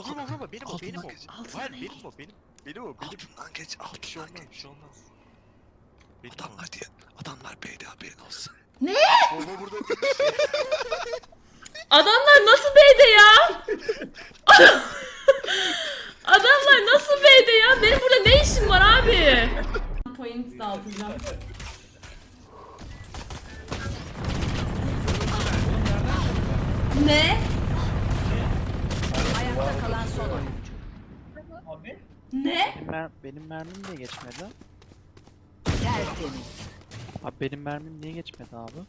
o benim o Altından benim o. geç, altından Hayır benim o benim. Benim o benim. Altından geç, Bir şey altından olmaz bir şey olmaz. Benim o. Adamlar diye, adamlar B'de haberin olsun. Bomba burada Adamlar nasıl B'de ya? Adamlar nasıl B'de ya? Benim burada ne işim var abi? Point dağıtacağım. Ne? Ayakta kalan son oyuncu. Ne? Benim, mer benim mermim niye geçmedi? Tertemiz. Abi benim mermim niye geçmedi abi?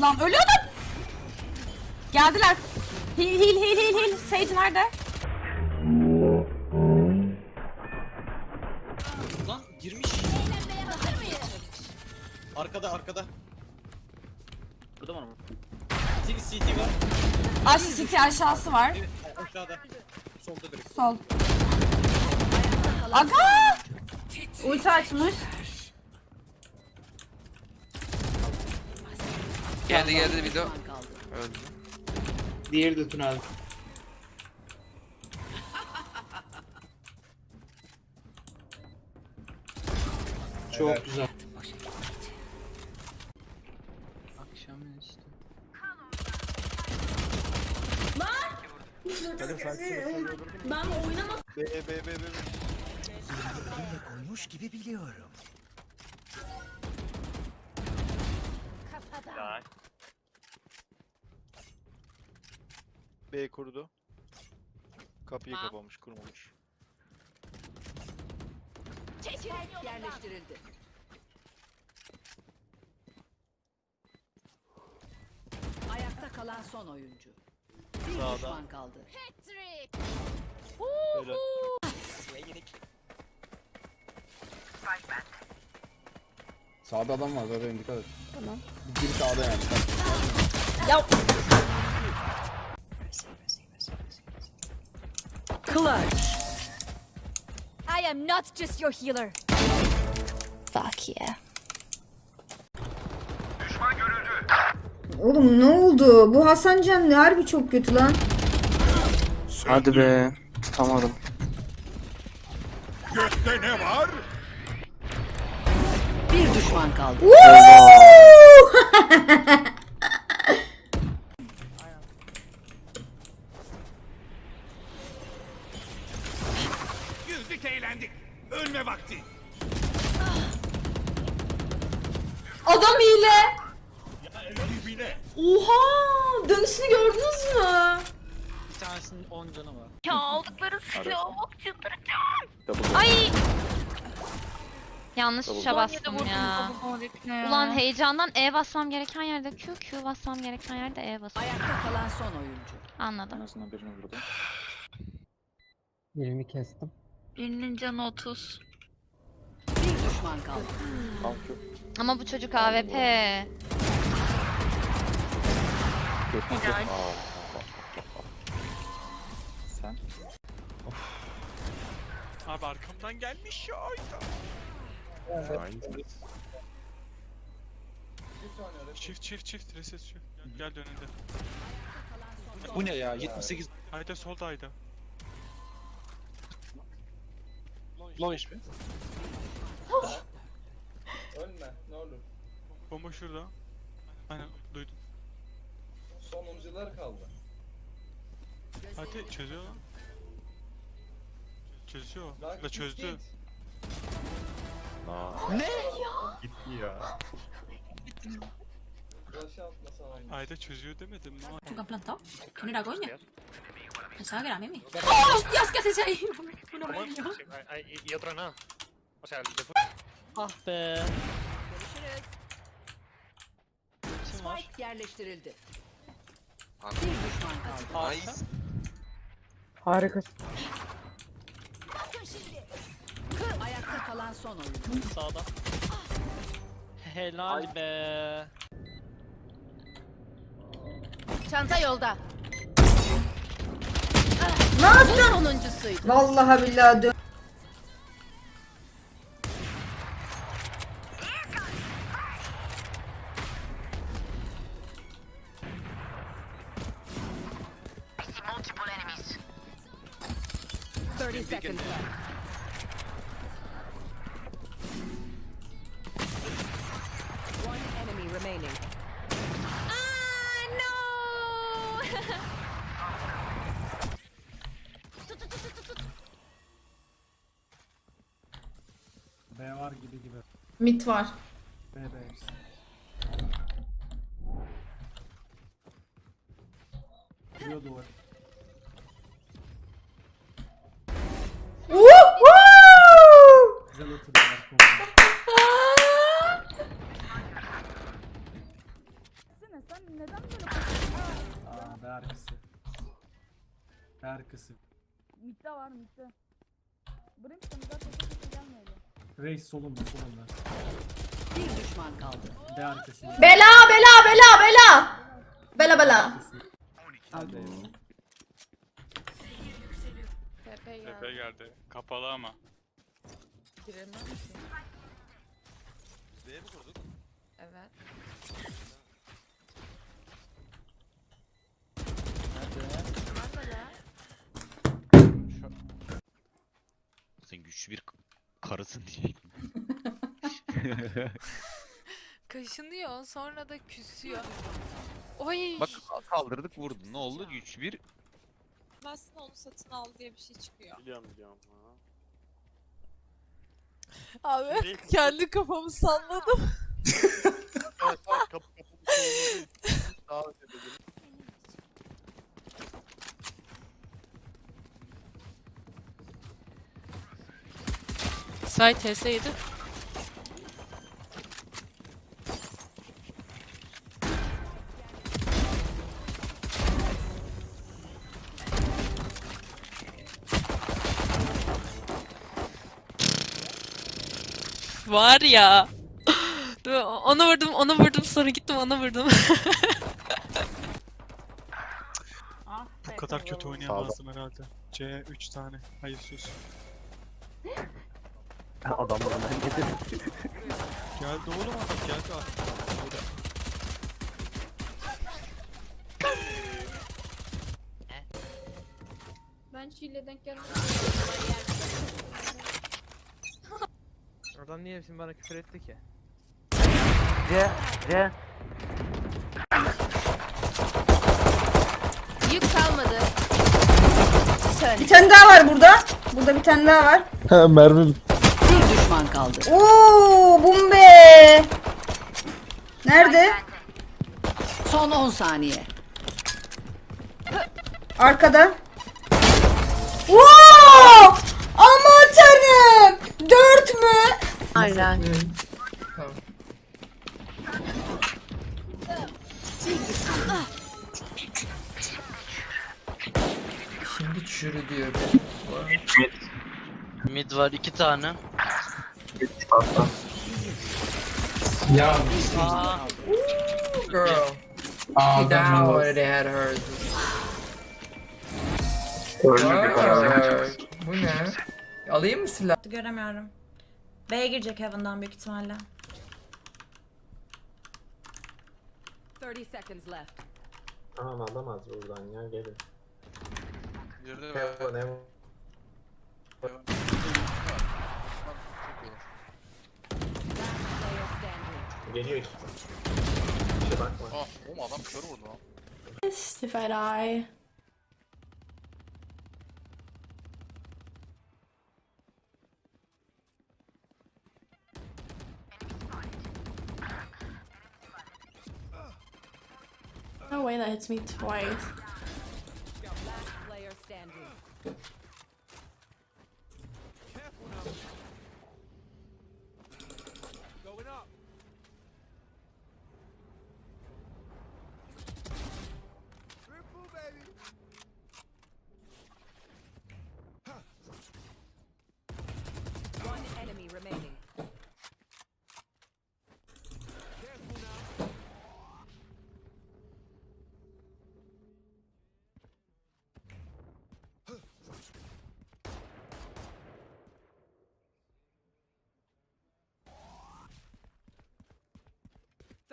Lan ölüyordum. Geldiler. Hil hil hil hil hil. Sage nerede? Lan girmiş. Arkada arkada. Burada mı? CT CT var. Aşağı city aşağısı var. Evet aşağıda. Solda direkt. Sol. Aga! Ulti açmış. Geldi geldi video. Düşman kaldı. öldü. Diğeri de tünel. Çok güzel. Ben oynamasam B B B B. Koymuş gibi biliyorum. B kurudu. Kapıyı kapamış kurmamış. Spike yerleştirildi. Ayakta kalan son oyuncu. Bir Sağda. düşman kaldı. Öyle. Sağda adam var zaten dikkat et. Tamam. Biri sağda yani. Clutch. I am not just your healer. Fuck yeah. Oğlum ne oldu? Bu Hasan Can ne harbi çok kötü lan. Hadi be. Tutamadım. Bir düşman kaldı. Güldük eğlendik. Ölme vakti. adam hile. Oha! Dönüşünü gördünüz mü? Bir tanesinin 10 canı var. Ya aldıkları silahı bak çıldıracağım. Ay! Yanlış tuşa bastım ya. Ulan heyecandan E basmam gereken yerde Q, Q basmam gereken yerde E basıyorum. Ayakta kalan son oyuncu. Anladım. Birini kestim. Birinin canı 30. Bir düşman kaldı. Ama bu çocuk AWP. Helal. Abi arkamdan gelmiş ya. Çift çift çift reset çift. Gel, gel önünde. Bu ne ya? 78 Ayda solda Ayda. low HP. Ölme ne olur. Bomba şurada. Aynen oyuncular kaldı. Hadi çözüyor lan. Çözüyor. Da çözdü. Flash atma sana. Ayda çözüyor demedim mi? ¿Tú plantado? ¿Quién era coña? Pensaba que era Mimi. ¡Oh, hostias! ¿Qué haces ahí? Un horrendo. Y otro nada. O sea, Ah be. Spike yerleştirildi. Kaldı. Harika. Ayakta kalan son oyuncu. Sağda. Helal be. Çanta yolda. Yaptın? Sonuncusuydu. Vallahi billahi dön. Thirty seconds left. One enemy remaining. B var gibi gibi. Mit var. B B. Duruyor duvar. Mitte var mitte. Brimstone zaten gelmedi. Reis solunda solunda. Bir düşman kaldı. B arkası. Bela bela bela bela. Bela bela. Tepe geldi. Kapalı ama. Evet. Sen güçlü bir karısın diyecek. Kaşınıyor sonra da küsüyor. Oy. Bak kaldırdık vurdun. Ne oldu? Güçlü bir Aslında onu satın al diye bir şey çıkıyor. Biliyorum biliyorum. Abi kendi kafamı salladım. Evet kapı kapı bir şey olmadı. Daha ödedim. Say TS7. Var ya. Ona vurdum, ona vurdum, sonra gittim ona vurdum. Bu kadar kötü oynayamazdım herhalde. C 3 tane. Hayır sus. Adamlarından getir. Geldi oğlum adam geldi. Burada. Ben Çiğle denk gelmedim. Oradan niye şimdi bana küfür etti ki? Yük kalmadı. Bir tane daha var burada. Burada bir tane daha var. Bir düşman kaldı. Oo, Bumbe. Nerede? Son 10 saniye. Arkada. Wow! Aman tanrım. Dört mü? Aynen. Şimdi çürü diyor. Mid var iki tane. Ya. Girl. He down already had hers. Bu ne? Alayım mı silah? Göremiyorum. B'ye girecek Heaven'dan büyük ihtimalle. 30 seconds left. Tamam alamaz buradan ya gelin. Girdi Heaven heaven. Player Geliyor işte. İşe bakma. Ah, oğlum adam kör vurdu lan. If I die. No way that hits me twice.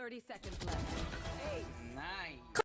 30 seconds left. Hey. Nice.